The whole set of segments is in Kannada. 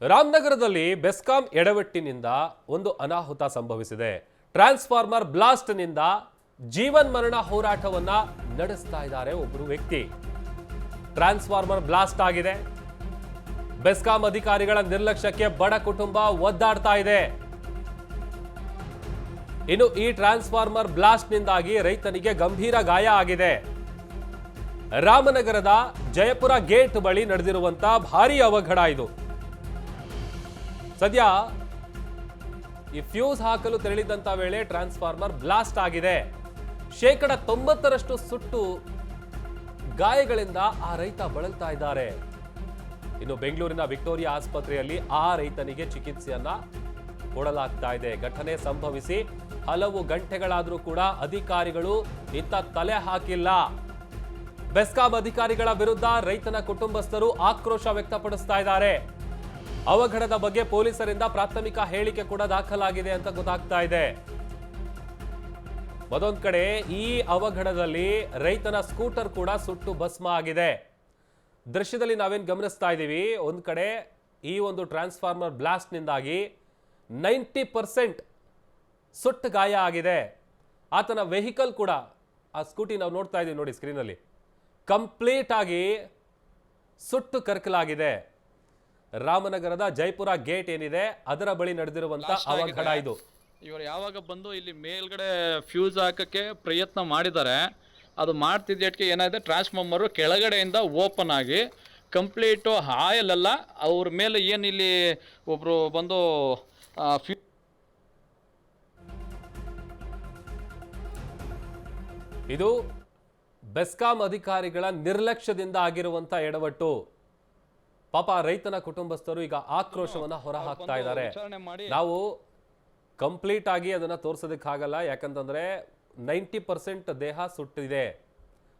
ರಾಮನಗರದಲ್ಲಿ ಬೆಸ್ಕಾಂ ಎಡವಟ್ಟಿನಿಂದ ಒಂದು ಅನಾಹುತ ಸಂಭವಿಸಿದೆ. ಟ್ರಾನ್ಸ್ಫಾರ್ಮರ್ ಬ್ಲಾಸ್ಟ್ನಿಂದ ಜೀವನ್ ಮರಣ ಹೋರಾಟವನ್ನ ನಡೆಸ್ತಾ ಇದ್ದಾರೆ ಒಬ್ಬರು ವ್ಯಕ್ತಿ. ಟ್ರಾನ್ಸ್ಫಾರ್ಮರ್ ಬ್ಲಾಸ್ಟ್ ಆಗಿದೆ. ಬೆಸ್ಕಾಂ ಅಧಿಕಾರಿಗಳ ನಿರ್ಲಕ್ಷ್ಯಕ್ಕೆ ಬಡ ಕುಟುಂಬ ಒದ್ದಾಡ್ತಾ ಇದೆ. ಇನ್ನು ಈ ಟ್ರಾನ್ಸ್ಫಾರ್ಮರ್ ಬ್ಲಾಸ್ಟ್ನಿಂದಾಗಿ ರೈತನಿಗೆ ಗಂಭೀರ ಗಾಯ ಆಗಿದೆ. ರಾಮನಗರದ ಜಯಪುರ ಗೇಟ್ ಬಳಿ ನಡೆದಿರುವಂತಹ ಭಾರಿ ಅವಘಡ ಇದು. ಸದ್ಯ ಈ ಫ್ಯೂಸ್ ಹಾಕಲು ತೆರಳಿದಂತ ವೇಳೆ ಟ್ರಾನ್ಸ್ಫಾರ್ಮರ್ ಬ್ಲಾಸ್ಟ್ ಆಗಿದೆ. ಶೇಕಡ ತೊಂಬತ್ತರಷ್ಟು ಸುಟ್ಟು ಗಾಯಗಳಿಂದ ಆ ರೈತ ಬಳಲ್ತಾ ಇದ್ದಾರೆ. ಇನ್ನು ಬೆಂಗಳೂರಿನ ವಿಕ್ಟೋರಿಯಾ ಆಸ್ಪತ್ರೆಯಲ್ಲಿ ಆ ರೈತನಿಗೆ ಚಿಕಿತ್ಸೆಯನ್ನ ಕೊಡಲಾಗ್ತಾ ಇದೆ. ಘಟನೆ ಸಂಭವಿಸಿ ಹಲವು ಗಂಟೆಗಳಾದರೂ ಕೂಡ ಅಧಿಕಾರಿಗಳು ಇತ್ತ ತಲೆ ಹಾಕಿಲ್ಲ. ಬೆಸ್ಕಾಂ ಅಧಿಕಾರಿಗಳ ವಿರುದ್ಧ ರೈತನ ಕುಟುಂಬಸ್ಥರು ಆಕ್ರೋಶ ವ್ಯಕ್ತಪಡಿಸ್ತಾ ಇದ್ದಾರೆ. ಅವಘಡದ ಬಗ್ಗೆ ಪೊಲೀಸರಿಂದ ಪ್ರಾಥಮಿಕ ಹೇಳಿಕೆ ಕೂಡ ದಾಖಲಾಗಿದೆ ಅಂತ ಗೊತ್ತಾಗ್ತಾ ಇದೆ. ಮತ್ತೊಂದ್ ಕಡೆ ಈ ಅವಘಡದಲ್ಲಿ ರೈತನ ಸ್ಕೂಟರ್ ಕೂಡ ಸುಟ್ಟು ಭಸ್ಮ ಆಗಿದೆ. ದೃಶ್ಯದಲ್ಲಿ ನಾವೇನು ಗಮನಿಸ್ತಾ ಇದ್ದೀವಿ ಒಂದ್ ಕಡೆ ಈ ಒಂದು ಟ್ರಾನ್ಸ್ಫಾರ್ಮರ್ ಬ್ಲಾಸ್ಟ್ನಿಂದಾಗಿ ನೈಂಟಿ ಪರ್ಸೆಂಟ್ ಸುಟ್ಟು ಗಾಯ ಆಗಿದೆ. ಆತನ ವೆಹಿಕಲ್ ಕೂಡ ಆ ಸ್ಕೂಟಿ ನಾವು ನೋಡ್ತಾ ಇದ್ದೀವಿ ನೋಡಿ ಸ್ಕ್ರೀನಲ್ಲಿ ಕಂಪ್ಲೀಟ್ ಆಗಿ ಸುಟ್ಟು ಕರ್ಕಲಾಗಿದೆ. ರಾಮನಗರದ ಜೈಪುರ ಗೇಟ್ ಏನಿದೆ ಅದರ ಬಳಿ ನಡೆದಿರುವಂತ ಅವಘಡ ಇದು. ಇವರು ಯಾವಾಗ ಬಂದು ಇಲ್ಲಿ ಮೇಲ್ಗಡೆ ಫ್ಯೂಸ್ ಹಾಕಕ್ಕೆ ಪ್ರಯತ್ನ ಮಾಡಿದ್ದಾರೆ ಅದು ಮಾಡ್ತಿದ್ದಕ್ಕೆ ಏನಾಗಿದೆ ಟ್ರಾನ್ಸ್ಫಾರ್ಮರು ಕೆಳಗಡೆಯಿಂದ ಓಪನ್ ಆಗಿ ಕಂಪ್ಲೀಟು ಆಯಲ್ ಅಲ್ಲ ಅವ್ರ ಮೇಲೆ ಏನು ಇಲ್ಲಿ ಒಬ್ಬರು ಬಂದು ಫ್ಯೂ ಇದು ಬೆಸ್ಕಾಂ ಅಧಿಕಾರಿಗಳ ನಿರ್ಲಕ್ಷ್ಯದಿಂದ ಆಗಿರುವಂಥ ಎಡವಟ್ಟು. ಪಾಪ ರೈತನ ಕುಟುಂಬಸ್ಥರು ಈಗ ಆಕ್ರೋಶವನ್ನ ಹೊರಹಾಕ್ತಾ ಇದ್ದಾರೆ. ನಾವು ಕಂಪ್ಲೀಟ್ ಆಗಿ ಅದನ್ನ ತೋರ್ಸೋದಕ್ಕಾಗಲ್ಲ ಯಾಕಂತಂದ್ರೆ ನೈಂಟಿ ಪರ್ಸೆಂಟ್ ದೇಹ ಸುಟ್ಟಿದೆ.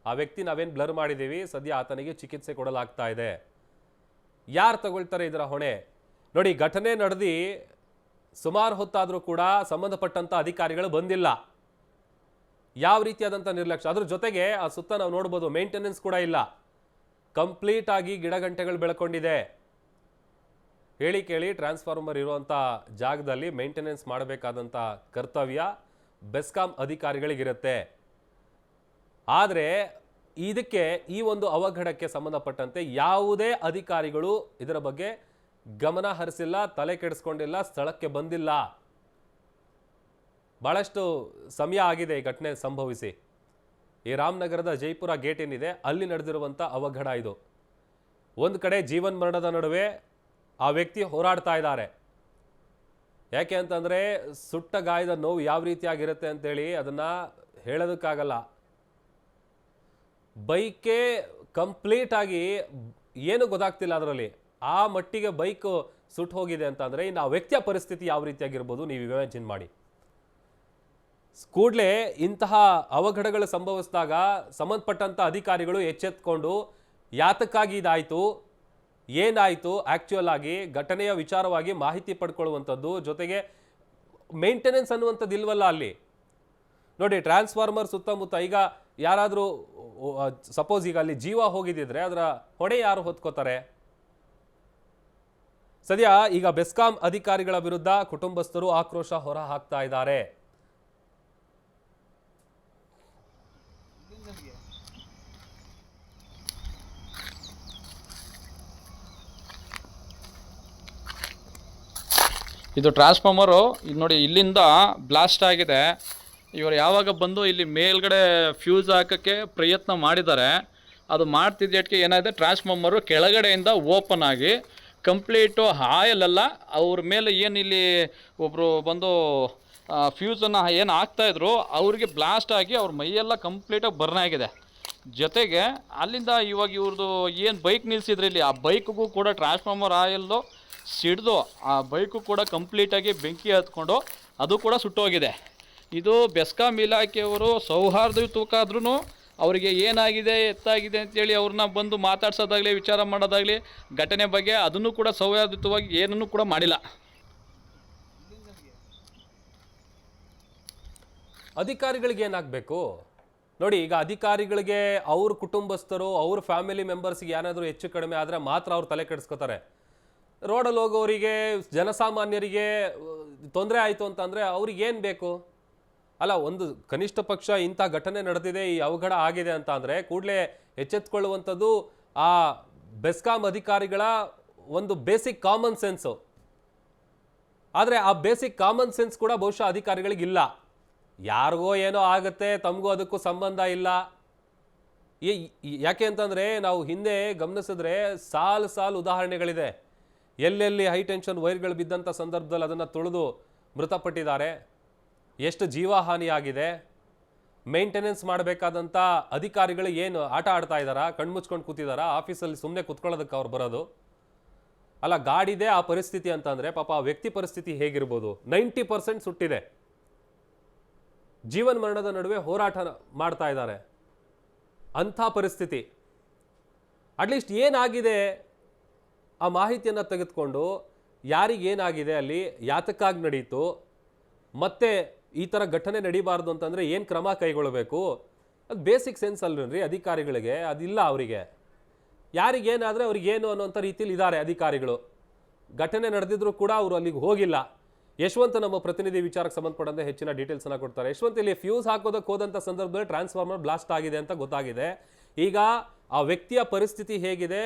ಆ ವ್ಯಕ್ತಿ ನಾವೇನ್ ಬ್ಲರ್ ಮಾಡಿದ್ದೀವಿ ಸದ್ಯ ಆತನಿಗೆ ಚಿಕಿತ್ಸೆ ಕೊಡಲಾಗ್ತಾ ಇದೆ. ಯಾರು ತಗೊಳ್ತಾರೆ ಇದರ ಹೊಣೆ? ನೋಡಿ ಘಟನೆ ನಡೆದಿ ಸುಮಾರು ಹೊತ್ತಾದರೂ ಕೂಡ ಸಂಬಂಧಪಟ್ಟಂತ ಅಧಿಕಾರಿಗಳು ಬಂದಿಲ್ಲ. ಯಾವ ರೀತಿಯಾದಂಥ ನಿರ್ಲಕ್ಷ್ಯ? ಅದ್ರ ಜೊತೆಗೆ ಆ ಸುತ್ತ ನಾವು ನೋಡ್ಬೋದು ಮೇಂಟೆನೆನ್ಸ್ ಕೂಡ ಇಲ್ಲ. ಕಂಪ್ಲೀಟ್ ಆಗಿ ಗಿಡಗಂಟೆಗಳು ಬೆಳ್ಕೊಂಡಿದೆ. ಹೇಳಿ ಕೇಳಿ ಟ್ರಾನ್ಸ್ಫಾರ್ಮರ್ ಇರುವಂಥ ಜಾಗದಲ್ಲಿ ಮೇಂಟೆನೆನ್ಸ್ ಮಾಡಬೇಕಾದಂಥ ಕರ್ತವ್ಯ ಬೆಸ್ಕಾಂ ಅಧಿಕಾರಿಗಳಿಗಿರುತ್ತೆ. ಆದರೆ ಇದಕ್ಕೆ ಈ ಒಂದು ಅವಘಡಕ್ಕೆ ಸಂಬಂಧಪಟ್ಟಂತೆ ಯಾವುದೇ ಅಧಿಕಾರಿಗಳು ಇದರ ಬಗ್ಗೆ ಗಮನ ಹರಿಸಿಲ್ಲ, ತಲೆ ಕೆಡಿಸ್ಕೊಂಡಿಲ್ಲ, ಸ್ಥಳಕ್ಕೆ ಬಂದಿಲ್ಲ. ಬಹಳಷ್ಟು ಸಮಯ ಆಗಿದೆ ಈ ಘಟನೆ ಸಂಭವಿಸಿ. ಈ ರಾಮನಗರದ ಜೈಪುರ ಗೇಟ್ ಏನಿದೆ, ಅಲ್ಲಿ ನಡೆದಿರುವಂಥ ಅವಘಡ ಇದು. ಒಂದು ಕಡೆ ಜೀವನ್ ಮರಣದ ನಡುವೆ ಆ ವ್ಯಕ್ತಿ ಹೋರಾಡ್ತಾ ಇದ್ದಾರೆ. ಯಾಕೆ ಅಂತಂದರೆ ಸುಟ್ಟ ಗಾಯದ ನೋವು ಯಾವ ರೀತಿಯಾಗಿರುತ್ತೆ ಅಂತೇಳಿ ಅದನ್ನು ಹೇಳೋದಕ್ಕಾಗಲ್ಲ. ಬೈಕೇ ಕಂಪ್ಲೀಟಾಗಿ ಏನು ಗೊತ್ತಾಗ್ತಿಲ್ಲ ಅದರಲ್ಲಿ. ಆ ಮಟ್ಟಿಗೆ ಬೈಕ್ ಸುಟ್ಟು ಹೋಗಿದೆ ಅಂತಂದರೆ ಇನ್ನು ಆ ವ್ಯಕ್ತಿಯ ಪರಿಸ್ಥಿತಿ ಯಾವ ರೀತಿಯಾಗಿರ್ಬೋದು ನೀವು ಇಮ್ಯಾಜಿನ್ ಮಾಡಿ. ಕೂಡಲೇ ಇಂತಹ ಅವಘಡಗಳು ಸಂಭವಿಸಿದಾಗ ಸಂಬಂಧಪಟ್ಟಂಥ ಅಧಿಕಾರಿಗಳು ಎಚ್ಚೆತ್ಕೊಂಡು ಯಾತಕ್ಕಾಗಿ ಇದಾಯಿತು, ಏನಾಯಿತು ಆ್ಯಕ್ಚುಯಲ್ ಆಗಿ ಘಟನೆಯ ವಿಚಾರವಾಗಿ ಮಾಹಿತಿ ಪಡ್ಕೊಳ್ಳುವಂಥದ್ದು ಜೊತೆಗೆ ಮೇಂಟೆನೆನ್ಸ್ ಅನ್ನುವಂಥದ್ದು ಇಲ್ವಲ್ಲ ಅಲ್ಲಿ? ನೋಡಿ ಟ್ರಾನ್ಸ್ಫಾರ್ಮರ್ ಸುತ್ತಮುತ್ತ ಈಗ ಯಾರಾದರೂ ಸಪೋಸ್ ಈಗ ಅಲ್ಲಿ ಜೀವ ಹೋಗಿದ್ದಿದ್ರೆ ಅದರ ಹೊಣೆ ಯಾರು ಹೊತ್ಕೋತಾರೆ? ಸದ್ಯ ಈಗ ಬೆಸ್ಕಾಂ ಅಧಿಕಾರಿಗಳ ವಿರುದ್ಧ ಕುಟುಂಬಸ್ಥರು ಆಕ್ರೋಶ ಹೊರ ಹಾಕ್ತಾ ಇದ್ದಾರೆ. ಇದು ಟ್ರಾನ್ಸ್ಫಾರ್ಮರು, ಇದು ನೋಡಿ ಇಲ್ಲಿಂದ ಬ್ಲಾಸ್ಟ್ ಆಗಿದೆ. ಇವರು ಯಾವಾಗ ಬಂದು ಇಲ್ಲಿ ಮೇಲ್ಗಡೆ ಫ್ಯೂಸ್ ಹಾಕೋಕ್ಕೆ ಪ್ರಯತ್ನ ಮಾಡಿದ್ದಾರೆ, ಅದು ಮಾಡ್ತಿದ್ದಕ್ಕೆ ಏನಾಗಿದೆ ಟ್ರಾನ್ಸ್ಫಾರ್ಮರು ಕೆಳಗಡೆಯಿಂದ ಓಪನ್ ಆಗಿ ಕಂಪ್ಲೀಟು ಆಯಲ್ ಅಲ್ಲ ಅವ್ರ ಮೇಲೆ ಏನು ಇಲ್ಲಿ ಒಬ್ಬರು ಬಂದು ಫ್ಯೂಸನ್ನು ಏನು ಹಾಕ್ತಾಯಿದ್ರು ಅವ್ರಿಗೆ ಬ್ಲಾಸ್ಟ್ ಆಗಿ ಅವ್ರ ಮೈಯೆಲ್ಲ ಕಂಪ್ಲೀಟಾಗಿ ಬರ್ನ್ ಆಗಿದೆ. ಜೊತೆಗೆ ಅಲ್ಲಿಂದ ಇವಾಗ ಇವ್ರದ್ದು ಏನು ಬೈಕ್ ನಿಲ್ಸಿದ್ರು ಇಲ್ಲಿ, ಆ ಬೈಕ್ಗೂ ಕೂಡ ಟ್ರಾನ್ಸ್ಫಾರ್ಮರ್ ಆಯಲ್ದು ಸಿಡ್ದು ಆ ಬೈಕು ಕೂಡ ಕಂಪ್ಲೀಟಾಗಿ ಬೆಂಕಿ ಹತ್ಕೊಂಡು ಅದು ಕೂಡ ಸುಟ್ಟೋಗಿದೆ. ಇದು ಬೆಸ್ಕಾಂ ಇಲಾಖೆಯವರು ಸೌಹಾರ್ದಯುತವಾದ್ರೂ ಅವರಿಗೆ ಏನಾಗಿದೆ, ಎತ್ತಾಗಿದೆ ಅಂತೇಳಿ ಅವ್ರನ್ನ ಬಂದು ಮಾತಾಡ್ಸೋದಾಗಲಿ, ವಿಚಾರ ಮಾಡೋದಾಗಲಿ, ಘಟನೆ ಬಗ್ಗೆ ಅದನ್ನು ಕೂಡ ಸೌಹಾರ್ದಯುತವಾಗಿ ಏನನ್ನು ಕೂಡ ಮಾಡಿಲ್ಲ. ಅಧಿಕಾರಿಗಳಿಗೆ ಏನಾಗಬೇಕು? ನೋಡಿ, ಈಗ ಅಧಿಕಾರಿಗಳಿಗೆ ಅವ್ರ ಕುಟುಂಬಸ್ಥರು, ಅವ್ರ ಫ್ಯಾಮಿಲಿ ಮೆಂಬರ್ಸ್ಗೆ ಏನಾದರೂ ಹೆಚ್ಚು ಕಡಿಮೆ ಆದರೆ ಮಾತ್ರ ಅವ್ರು ತಲೆ ಕೆಡಿಸ್ಕೋತಾರೆ. ರೋಡಲ್ಲಿ ಹೋಗೋರಿಗೆ, ಜನಸಾಮಾನ್ಯರಿಗೆ ತೊಂದರೆ ಆಯಿತು ಅಂತಂದರೆ ಅವ್ರಿಗೆ ಏನು ಬೇಕು? ಅಲ್ಲ, ಒಂದು ಕನಿಷ್ಠ ಪಕ್ಷ ಇಂಥ ಘಟನೆ ನಡೆದಿದೆ, ಈ ಅವಘಡ ಆಗಿದೆ ಅಂತ ಅಂದರೆ ಕೂಡಲೇ ಎಚ್ಚೆತ್ಕೊಳ್ಳುವಂಥದ್ದು ಆ ಬೆಸ್ಕಾಂ ಅಧಿಕಾರಿಗಳ ಒಂದು ಬೇಸಿಕ್ ಕಾಮನ್ ಸೆನ್ಸು. ಆದರೆ ಆ ಬೇಸಿಕ್ ಕಾಮನ್ ಸೆನ್ಸ್ ಕೂಡ ಬಹುಶಃ ಅಧಿಕಾರಿಗಳಿಗಿಲ್ಲ ಯಾರಿಗೋ ಏನೋ ಆಗುತ್ತೆ, ತಮಗೂ ಅದಕ್ಕೂ ಸಂಬಂಧ ಇಲ್ಲ. ಯಾಕೆ ಅಂತಂದರೆ ನಾವು ಹಿಂದೆ ಗಮನಿಸಿದ್ರೆ ಸಾಲು ಸಾಲು ಉದಾಹರಣೆಗಳಿದೆ. ಎಲ್ಲೆಲ್ಲಿ ಹೈ ಟೆನ್ಷನ್ ವೈರ್ಗಳು ಬಿದ್ದಂಥ ಸಂದರ್ಭದಲ್ಲಿ ಅದನ್ನು ತೊಳೆದು ಮೃತಪಟ್ಟಿದ್ದಾರೆ, ಎಷ್ಟು ಜೀವಹಾನಿಯಾಗಿದೆ, ಮೇಂಟೆನೆನ್ಸ್ ಮಾಡಬೇಕಾದಂಥ ಅಧಿಕಾರಿಗಳು ಏನು ಆಟ ಆಡ್ತಾ ಇದ್ದಾರಾ ಕಣ್ಮುಚ್ಕೊಂಡು ಕೂತಿದಾರಾ ಆಫೀಸಲ್ಲಿ ಸುಮ್ಮನೆ ಕುತ್ಕೊಳ್ಳೋದಕ್ಕೆ ಅವ್ರು ಬರೋದು? ಅಲ್ಲ, ಗಾಡಿದೆ ಆ ಪರಿಸ್ಥಿತಿ ಅಂತಂದರೆ ಪಾಪ ಆ ವ್ಯಕ್ತಿ ಪರಿಸ್ಥಿತಿ ಹೇಗಿರ್ಬೋದು? Ninety percent ಸುಟ್ಟಿದೆ. ಜೀವನ ಮರಣದ ನಡುವೆ ಹೋರಾಟ ಮಾಡ್ತಾ ಇದ್ದಾರೆ. ಅಂಥ ಪರಿಸ್ಥಿತಿ. ಅಟ್ಲೀಸ್ಟ್ ಏನಾಗಿದೆ? ಆ ಮಾಹಿತಿಯನ್ನು ತೆಗೆದುಕೊಂಡು ಯಾರಿಗೇನಾಗಿದೆ ಅಲ್ಲಿ ಯಾತಕ್ಕಾಗಿ ನಡೀತು, ಮತ್ತೆ ಈ ಥರ ಘಟನೆ ನಡೀಬಾರ್ದು ಅಂತಂದರೆ ಏನು ಕ್ರಮ ಕೈಗೊಳ್ಳಬೇಕು? ಅದು ಬೇಸಿಕ್ ಸೆನ್ಸ್ ಅಲ್ರಿ ಅಧಿಕಾರಿಗಳಿಗೆ, ಅದಿಲ್ಲ ಅವರಿಗೆ. ಯಾರಿಗೇನಾದರೆ ಅವ್ರಿಗೇನು ಅನ್ನೋಂಥ ರೀತಿಲಿ ಇದ್ದಾರೆ ಅಧಿಕಾರಿಗಳು. ಘಟನೆ ನಡೆದಿದ್ರು ಕೂಡ ಅವರು ಅಲ್ಲಿಗೆ ಹೋಗಿಲ್ಲ. ಯಶವಂತ ನಮ್ಮ ಪ್ರತಿನಿಧಿ ವಿಚಾರಕ್ಕೆ ಸಂಬಂಧಪಟ್ಟಂತೆ ಹೆಚ್ಚಿನ ಡೀಟೇಲ್ಸನ್ನು ಕೊಡ್ತಾರೆ. ಯಶವಂತ ಇಲ್ಲಿ ಫ್ಯೂಸ್ ಹಾಕೋದಕ್ಕೆ ಹೋದಂಥ ಸಂದರ್ಭದಲ್ಲಿ ಟ್ರಾನ್ಸ್ಫಾರ್ಮರ್ ಬ್ಲಾಸ್ಟ್ ಆಗಿದೆ ಅಂತ ಗೊತ್ತಾಗಿದೆ. ಈಗ ಆ ವ್ಯಕ್ತಿಯ ಪರಿಸ್ಥಿತಿ ಹೇಗಿದೆ?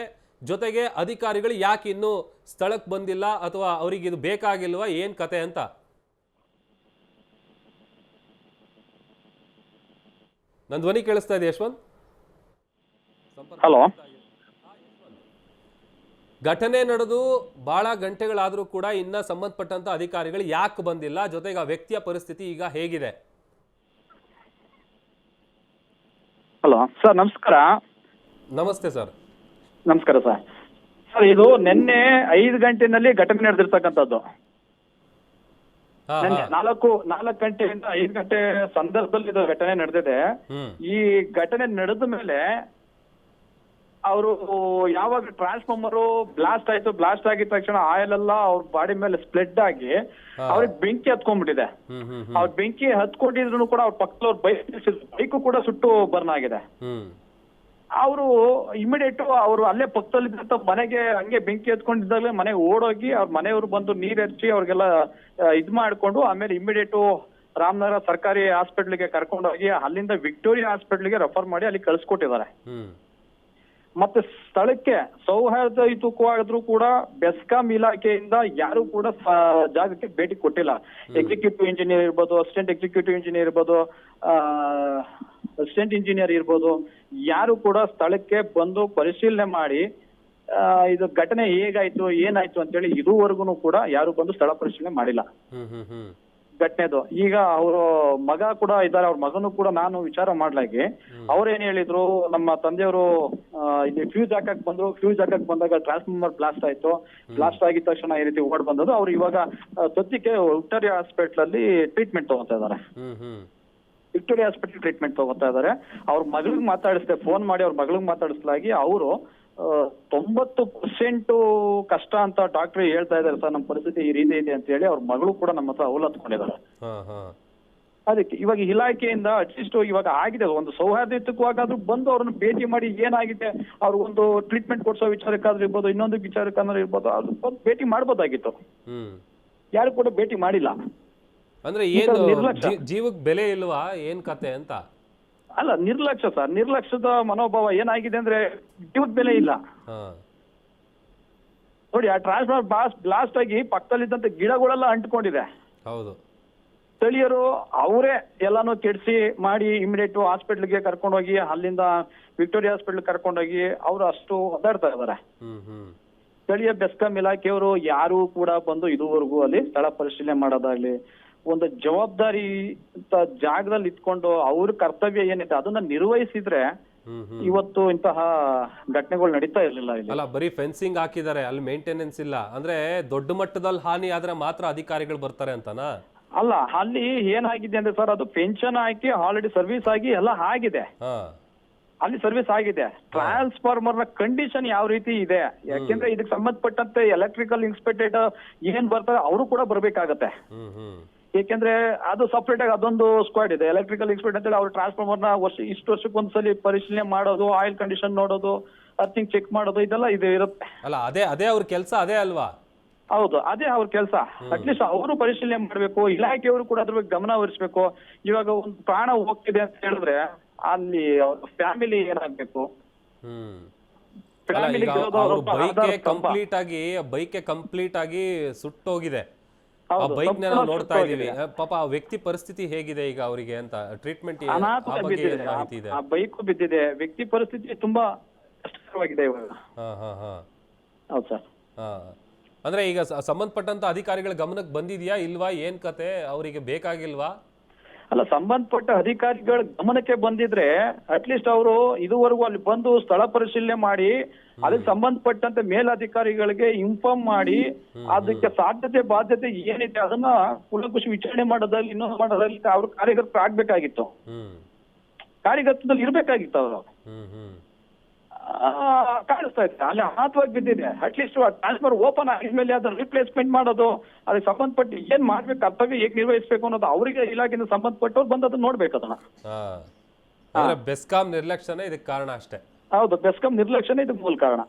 ಜೊತೆಗೆ ಅಧಿಕಾರಿಗಳು ಯಾಕೆ ಇನ್ನೂ ಸ್ಥಳಕ್ಕೆ ಬಂದಿಲ್ಲ ಅಥವಾ ಅವರಿಗೆ ಇದು ಬೇಕಾಗಿಲ್ವಾ ಏನು ಕತೆ ಅಂತ? ನನ್ನ ಧ್ವನಿ ಕೇಳಿಸ್ತಾ ಇದೆ ಯಶವಂತ್? ಹಲೋ? ಘಟನೆ ನಡೆದು ಬಹಳ ಗಂಟೆಗಳಾದರೂ ಕೂಡ ಇನ್ನ ಸಂಬಂಧಪಟ್ಟಂತ ಅಧಿಕಾರಿಗಳು ಯಾಕೆ ಬಂದಿಲ್ಲ ಜೊತೆಗೆ ಆ ವ್ಯಕ್ತಿಯ ಪರಿಸ್ಥಿತಿ ಈಗ ಹೇಗಿದೆ? ಹಲೋ ಸರ್ ನಮಸ್ಕಾರ. ನಮಸ್ತೆ ಸರ್. ನಮಸ್ಕಾರ ಸರ್. ಸರ್ ಇದು ನಿನ್ನೆ ಐದು ಗಂಟೆನಲ್ಲಿ ಘಟನೆ ನಡೆದಿರ್ತಕ್ಕಂಥದ್ದು. ನಿನ್ನೆ ನಾಲ್ಕು ನಾಲ್ಕು ಗಂಟೆಯಿಂದ ಐದು ಗಂಟೆ ಸಂದರ್ಭದಲ್ಲಿ ಇದು ಘಟನೆ ನಡೆದಿದೆ. ಈ ಘಟನೆ ನಡೆದ ಮೇಲೆ ಅವರು ಯಾವಾಗ ಟ್ರಾನ್ಸ್ಫಾರ್ಮರ್ ಬ್ಲಾಸ್ಟ್ ಆಯ್ತು ಬ್ಲಾಸ್ಟ್ ಆಗಿದ ತಕ್ಷಣ ಆಯಿಲ್ ಎಲ್ಲ ಅವ್ರ ಬಾಡಿ ಮೇಲೆ ಸ್ಪ್ಲೆಡ್ ಆಗಿ ಅವ್ರಿಗೆ ಬೆಂಕಿ ಹತ್ಕೊಂಡ್ಬಿಟ್ಟಿದೆ. ಅವ್ರ ಬೆಂಕಿ ಹತ್ಕೊಂಡಿದ್ರು ಕೂಡ ಅವ್ರ ಪಕ್ಕದವ್ರ ಬೈಕ್ ಬೈಕು ಕೂಡ ಸುಟ್ಟು ಬರ್ನ್ ಆಗಿದೆ. ಅವರು ಇಮಿಡಿಯೇಟ್ ಅವರು ಅಲ್ಲೇ ಪಕ್ಕದಲ್ಲಿದ್ದಂತ ಮನೆಗೆ ಹಂಗೆ ಬೆಂಕಿ ಎತ್ಕೊಂಡಿದ್ದಾಗಲೇ ಮನೆಗೆ ಓಡೋಗಿ ಅವ್ರ ಮನೆಯವರು ಬಂದು ನೀರ್ ಹಚ್ಚಿ ಅವ್ರಿಗೆಲ್ಲ ಆ, ಇದ್ ಮಾಡ್ಕೊಂಡು ಆಮೇಲೆ ಇಮಿಡಿಯೇಟ್ ರಾಮನಗರ ಸರ್ಕಾರಿ ಹಾಸ್ಪಿಟ್ಲಿಗೆ ಕರ್ಕೊಂಡೋಗಿ ಅಲ್ಲಿಂದ ವಿಕ್ಟೋರಿಯಾ ಹಾಸ್ಪಿಟ್ಲಿಗೆ ರೆಫರ್ ಮಾಡಿ ಅಲ್ಲಿ ಕಳ್ಸಿಕೊಟ್ಟಿದ್ದಾರೆ. ಮತ್ತೆ ಸ್ಥಳಕ್ಕೆ ಸೌಹಾರ್ದಯುತವಾದ್ರೂ ಕೂಡ ಬೆಸ್ಕಾಂ ಇಲಾಖೆಯಿಂದ ಯಾರು ಕೂಡ ಜಾಗಕ್ಕೆ ಭೇಟಿ ಕೊಟ್ಟಿಲ್ಲ. ಎಕ್ಸಿಕ್ಯೂಟಿವ್ ಇಂಜಿನಿಯರ್ ಇರ್ಬೋದು ಅಸಿಸ್ಟೆಂಟ್ ಎಕ್ಸಿಕ್ಯೂಟಿವ್ ಇಂಜಿನಿಯರ್ ಇರ್ಬೋದು ಅಸಿಸ್ಟೆಂಟ್ ಇಂಜಿನಿಯರ್ ಇರ್ಬೋದು ಯಾರು ಕೂಡ ಸ್ಥಳಕ್ಕೆ ಬಂದು ಪರಿಶೀಲನೆ ಮಾಡಿ ಇದು ಘಟನೆ ಹೇಗಾಯ್ತು ಏನಾಯ್ತು ಅಂತೇಳಿ ಇದುವರೆಗೂ ಕೂಡ ಯಾರು ಬಂದು ಸ್ಥಳ ಪರಿಶೀಲನೆ ಮಾಡಿಲ್ಲ. ಘಟನೆದು. ಈಗ ಅವರು ಮಗ ಕೂಡ ಇದ್ದಾರೆ ಅವ್ರ ಮಗನು ಕೂಡ ನಾನು ವಿಚಾರ ಮಾಡ್ಲಾಗಿ. ಅವ್ರೇನ್ ಹೇಳಿದ್ರು ನಮ್ಮ ತಂದೆಯವರು ಇಲ್ಲಿ ಫ್ಯೂಸ್ ಹಾಕಕ್ ಬಂದ್ರು. ಫ್ಯೂಸ್ ಹಾಕಕ್ ಬಂದಾಗ ಟ್ರಾನ್ಸ್ಫಾರ್ಮರ್ ಬ್ಲಾಸ್ಟ್ ಆಯ್ತು. ಬ್ಲಾಸ್ಟ್ ಆಗಿದ ತಕ್ಷಣ ಈ ರೀತಿ ಓಡ್ ಬಂದದ್ದು. ಅವ್ರು ಇವಾಗ ಸದ್ಯಕ್ಕೆ ವಿಕ್ಟೋರಿಯಾ ಹಾಸ್ಪಿಟಲ್ ಅಲ್ಲಿ ಟ್ರೀಟ್ಮೆಂಟ್ ತಗೋತಾ ಇದ್ದಾರೆ. ವಿಕ್ಟೋರಿಯಾ ಹಾಸ್ಪಿಟಲ್ ಟ್ರೀಟ್ಮೆಂಟ್ ತಗೋತಾ ಇದ್ದಾರೆ ಅವ್ರ ಮಗಳಿಗೆ ಮಾತಾಡಿಸ್ದೆ ಫೋನ್ ಮಾಡಿ ಅವ್ರ ಮಗಳಿಗೆ ಮಾತಾಡಿಸ್ಲಾಗಿ ಅವರು ತೊಂಬತ್ತು ಪರ್ಸೆಂಟ್ ಕಷ್ಟ ಅಂತ ಡಾಕ್ಟರ್ ಹೇಳ್ತಾ ಇದ್ದಾರೆ ಸರ್ ನಮ್ಮ ಪರಿಸ್ಥಿತಿ ಈ ರೀತಿ ಇದೆ ಅಂತ ಹೇಳಿ ಅವ್ರ ಮಗಳು ಕೂಡ ನಮ್ಮ ಹತ್ರ ಅವಲತ್ಕೊಂಡಿದ್ದಾರೆ. ಅದಕ್ಕೆ ಇವಾಗ ಇಲಾಖೆಯಿಂದ ಅಟ್ಲೀಸ್ಟ್ ಇವಾಗ ಆಗಿದೆ ಒಂದು ಸೌಹಾರ್ದಯುತವಾಗಾದ್ರೂ ಬಂದು ಅವ್ರನ್ನ ಭೇಟಿ ಮಾಡಿ ಏನಾಗಿದೆ ಅವ್ರಿಗೊಂದು ಟ್ರೀಟ್ಮೆಂಟ್ ಕೊಡ್ಸೋ ವಿಚಾರಕ್ಕಾದ್ರೂ ಇರ್ಬೋದು ಇನ್ನೊಂದು ವಿಚಾರಕ್ಕಾದ್ರೂ ಇರ್ಬೋದು ಅದು ಬಂದು ಭೇಟಿ ಮಾಡ್ಬೋದಾಗಿತ್ತು. ಯಾರು ಕೂಡ ಭೇಟಿ ಮಾಡಿಲ್ಲ. ಅಂದ್ರೆ ಏನು ನಿರ್ಲಕ್ಷ್ಯ. ಜೀವಕ್ಕೆ ಬೆಲೆ ಇಲ್ವಾ? ಏನ್ ಕತೆ ಅಂತ? ಅಲ್ಲ ನಿರ್ಲಕ್ಷ್ಯ ಸರ್. ನಿರ್ಲಕ್ಷ್ಯದ ಮನೋಭಾವ ಏನಾಗಿದೆ ಅಂದ್ರೆ ಜೀವದ ಬೆಲೆ ಇಲ್ಲ. ನೋಡಿ ಆ ಟ್ರಾನ್ಸ್ಫಾರ್ಮರ್ ಬಾಸ್ ಬ್ಲಾಸ್ಟ್ ಆಗಿ ಪಕ್ಕದಲ್ಲಿದ್ದಂತ ಗಿಡಗಳೆಲ್ಲ ಅಂಟ್ಕೊಂಡಿದೆ. ಹೌದು. ಸ್ಥಳೀಯರು ಅವರೇ ಎಲ್ಲಾನು ಕೆಡಿಸಿ ಮಾಡಿ ಇಮಿಡಿಯೇಟ್ ಹಾಸ್ಪಿಟ್ಲ್ಗೆ ಕರ್ಕೊಂಡೋಗಿ ಅಲ್ಲಿಂದ ವಿಕ್ಟೋರಿಯಾ ಹಾಸ್ಪಿಟ್ಲ್ ಕರ್ಕೊಂಡೋಗಿ ಅವರು ಅಷ್ಟು ಒದ್ದಾಡ್ತಾ ಇದ್ದಾರೆ. ಸ್ಥಳೀಯ ಬೆಸ್ಕಾಂ ಇಲಾಖೆಯವರು ಯಾರು ಕೂಡ ಬಂದು ಇದುವರೆಗೂ ಅಲ್ಲಿ ಸ್ಥಳ ಪರಿಶೀಲನೆ ಮಾಡೋದಾಗ್ಲಿ ಒಂದು ಜವಾಬ್ದಾರಿ ಅಂತ ಜಾಗದಲ್ಲಿ ಇಟ್ಕೊಂಡು ಅವ್ರ ಕರ್ತವ್ಯ ಏನಿದೆ ಅದನ್ನ ನಿರ್ವಹಿಸಿದ್ರೆ ಇವತ್ತು ಇಂತಹ ಘಟನೆಗಳು ನಡೀತಾ ಇರಲಿಲ್ಲ ಅಲ್ಲ ಬರೀ ಫೆನ್ಸಿಂಗ್ ಹಾಕಿದ್ದಾರೆ ಅಲ್ಲಿ ಮೇಂಟೆನೆನ್ಸ್ ಇಲ್ಲ. ಅಂದ್ರೆ ದೊಡ್ಡ ಮಟ್ಟದಲ್ಲಿ ಹಾನಿ ಆದ್ರೆ ಮಾತ್ರ ಅಧಿಕಾರಿಗಳು ಬರ್ತಾರೆ ಅಂತಾನ? ಅಲ್ಲ ಅಲ್ಲಿ ಏನಾಗಿದೆ ಅಂದ್ರೆ ಸರ್ ಅದು ಪೆನ್ಷನ್ ಹಾಕಿ ಆಲ್ರೆಡಿ ಸರ್ವಿಸ್ ಆಗಿ ಎಲ್ಲ ಆಗಿದೆ. ಅಲ್ಲಿ ಸರ್ವಿಸ್ ಆಗಿದೆ. ಟ್ರಾನ್ಸ್ಫಾರ್ಮರ್ನ ಕಂಡೀಷನ್ ಯಾವ ರೀತಿ ಇದೆ? ಯಾಕೆಂದ್ರೆ ಇದಕ್ಕೆ ಸಂಬಂಧಪಟ್ಟಂತೆ ಎಲೆಕ್ಟ್ರಿಕಲ್ ಇನ್ಸ್ಪೆಕ್ಟರ್ ಏನ್ ಬರ್ತಾರೆ ಅವರು ಕೂಡ ಬರ್ಬೇಕಾಗತ್ತೆ. ಏಕೆಂದ್ರೆ ಅದು ಸಪ್ರೇಟ್ ಆಗಿ ಅದೊಂದು ಸ್ಕ್ವಾಡ್ ಇದೆ. ಎಲೆಕ್ಟ್ರಿಕಲ್ ಎಕ್ಸ್ಪರ್ಟ್ ಅಂತೇಳಿ ಅವ್ರು ಟ್ರಾನ್ಸ್ಫಾರ್ಮರ್ನ ವರ್ಷ ಇಷ್ಟು ವರ್ಷಕ್ಕೆ ಒಂದ್ಸಲಿ ಪರಿಶೀಲನೆ ಮಾಡೋದು ಆಯಿಲ್ ಕಂಡೀಷನ್ ನೋಡೋದು ಅರ್ಥಿಂಗ್ ಚೆಕ್ ಮಾಡೋದು ಇದೆಲ್ಲ ಇದೆ ಇರುತ್ತೆ. ಅಲ್ಲ ಅದೇ ಅದೇ ಅವ್ರ ಕೆಲಸ ಅದೇ ಅಲ್ವಾ? ಹೌದು ಅದೇ ಅವ್ರ ಕೆಲಸ. ಅಟ್ಲೀಸ್ಟ್ ಅವರು ಪರಿಶೀಲನೆ ಮಾಡ್ಬೇಕು ಇಲಾಖೆಯವರು ಕೂಡ ಅದ್ರ ಬಗ್ಗೆ ಗಮನ ಹರಿಸ್ಬೇಕು. ಇವಾಗ ಒಂದು ಪ್ರಾಣ ಹೋಗ್ತಿದೆ ಅಂತ ಹೇಳಿದ್ರೆ ಅಲ್ಲಿ ಫ್ಯಾಮಿಲಿ ಏನಾಗ್ಬೇಕು? ಕಂಪ್ಲೀಟ್ ಆಗಿ ಬೈಕೆ ಕಂಪ್ಲೀಟ್ ಆಗಿ ಸುಟ್ಟೋಗಿದೆ. ಆ ಬೈಕ್ನ ನಾವು ನೋಡ್ತಾ ಇದೀವಿ ಪಾಪ ಆ ವ್ಯಕ್ತಿ ಪರಿಸ್ಥಿತಿ ಹೇಗಿದೆ ಈಗ ಅವರಿಗೆ ಅಂತ ಟ್ರೀಟ್ಮೆಂಟ್ ಆ ಬಗ್ಗೆ ಬಿದ್ದಿದೆ. ಏನ್ ಮಾಹಿತಿ ಇದೆ? ಆ ಬೈಕು ಬಿದ್ದಿದೆ. ವ್ಯಕ್ತಿ ಪರಿಸ್ಥಿತಿ ತುಂಬಾ ಕಷ್ಟಕರವಾಗಿದೆ ಇವಾಗ. ಹಾ ಹಾ ಹಾ. ಹೌದು ಸರ್. ಹಾ. ಅಂದ್ರೆ ಈಗ ಸಂಬಂಧಪಟ್ಟಂತ ಅಧಿಕಾರಿಗಳ ಗಮನಕ್ಕೆ ಬಂದಿದ್ಯಾ ಇಲ್ವಾ? ಏನ್ ಕತೆ? ಅವರಿಗೆ ಬೇಕಾಗಿಲ್ವಾ? ಅಲ್ಲ ಸಂಬಂಧಪಟ್ಟ ಅಧಿಕಾರಿಗಳ ಗಮನಕ್ಕೆ ಬಂದಿದ್ರೆ ಅಟ್ಲೀಸ್ಟ್ ಅವರು ಇದುವರೆಗೂ ಅಲ್ಲಿ ಬಂದು ಸ್ಥಳ ಪರಿಶೀಲನೆ ಮಾಡಿ ಅದಕ್ಕೆ ಸಂಬಂಧಪಟ್ಟಂತೆ ಮೇಲಧಿಕಾರಿಗಳಿಗೆ ಇನ್ಫಾರ್ಮ್ ಮಾಡಿ ಅದಕ್ಕೆ ಸಾಧ್ಯತೆ ಬಾಧ್ಯತೆ ಏನಿದೆ ಅದನ್ನ ಕುಲಕುಶ ವಿಚಾರಣೆ ಮಾಡೋದ್ರಲ್ಲಿ ಇನ್ನೊಂದು ಮಾಡೋದ್ರಲ್ಲಿ ಅವ್ರ ಕಾರ್ಯಕರ್ತರು ಆಗ್ಬೇಕಾಗಿತ್ತು. ಕಾರ್ಯಕರ್ತದಲ್ಲಿ ಇರ್ಬೇಕಾಗಿತ್ತು ಅವರು. ಕಾಣಿಸ್ತಾ ಇತ್ತು. ಅಲ್ಲಿ ಅನಾಥವಾಗಿ ಬಿದ್ದಿದೆ. ಅಟ್ಲೀಸ್ಟ್ ಟ್ರಾನ್ಸ್ಫರ್ ಓಪನ್ ಆಗಿದ್ಮೇಲೆ ಅದನ್ನ ರಿಪ್ಲೇಸ್ಮೆಂಟ್ ಮಾಡೋದು ಅದಕ್ಕೆ ಸಂಬಂಧಪಟ್ಟು ಏನ್ ಮಾಡ್ಬೇಕು ಕರ್ತವ್ಯ ಹೇಗೆ ನಿರ್ವಹಿಸಬೇಕು ಅನ್ನೋದು ಅವರಿಗೆ ಇಲಾಖೆಯಿಂದ ಸಂಬಂಧಪಟ್ಟವ್ರು ಬಂದು ಅದನ್ನ. ನೋಡ್ಬೇಕು ಅದನ್ನ ಬೆಸ್ಕಾಂ ನಿರ್ಲಕ್ಷ್ಯನೇ ಇದಕ್ಕೆ ಕಾರಣ ಅಷ್ಟೇ. ಹೌದು ಬೆಸ್ಕಾಂ ನಿರ್ಲಕ್ಷ್ಯನೇ ಇದಕ್ಕೆ ಮೂಲ ಕಾರಣ.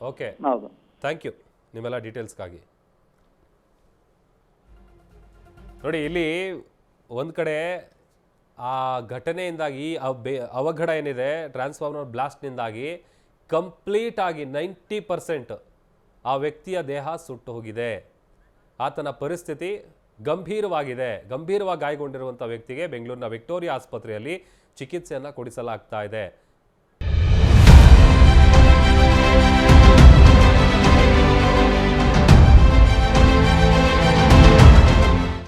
ಓಕೆ ಹೌದು. ಥ್ಯಾಂಕ್ ಯು ನಿಮ್ಮೆಲ್ಲ ಡೀಟೇಲ್ಸ್ಗಾಗಿ ನೋಡಿ ಇಲ್ಲಿ ಒಂದು ಕಡೆ ಆ ಘಟನೆಯಿಂದಾಗಿ ಅವಘಡ ಏನಿದೆ ಟ್ರಾನ್ಸ್ಫಾರ್ಮರ್ ಬ್ಲಾಸ್ಟ್ನಿಂದಾಗಿ ಕಂಪ್ಲೀಟ್ ಆಗಿ ನೈಂಟಿ ಪರ್ಸೆಂಟ್ ಆ ವ್ಯಕ್ತಿಯ ದೇಹ ಸುಟ್ಟು ಹೋಗಿದೆ. ಆತನ ಪರಿಸ್ಥಿತಿ ಗಂಭೀರವಾಗಿದೆ. ಗಂಭೀರವಾಗಿ ಗಾಯಗೊಂಡಿರುವಂಥ ವ್ಯಕ್ತಿಗೆ ಬೆಂಗಳೂರಿನ ವಿಕ್ಟೋರಿಯಾ ಆಸ್ಪತ್ರೆಯಲ್ಲಿ ಚಿಕಿತ್ಸೆಯನ್ನು ಕೊಡಿಸಲಾಗ್ತಾ ಇದೆ.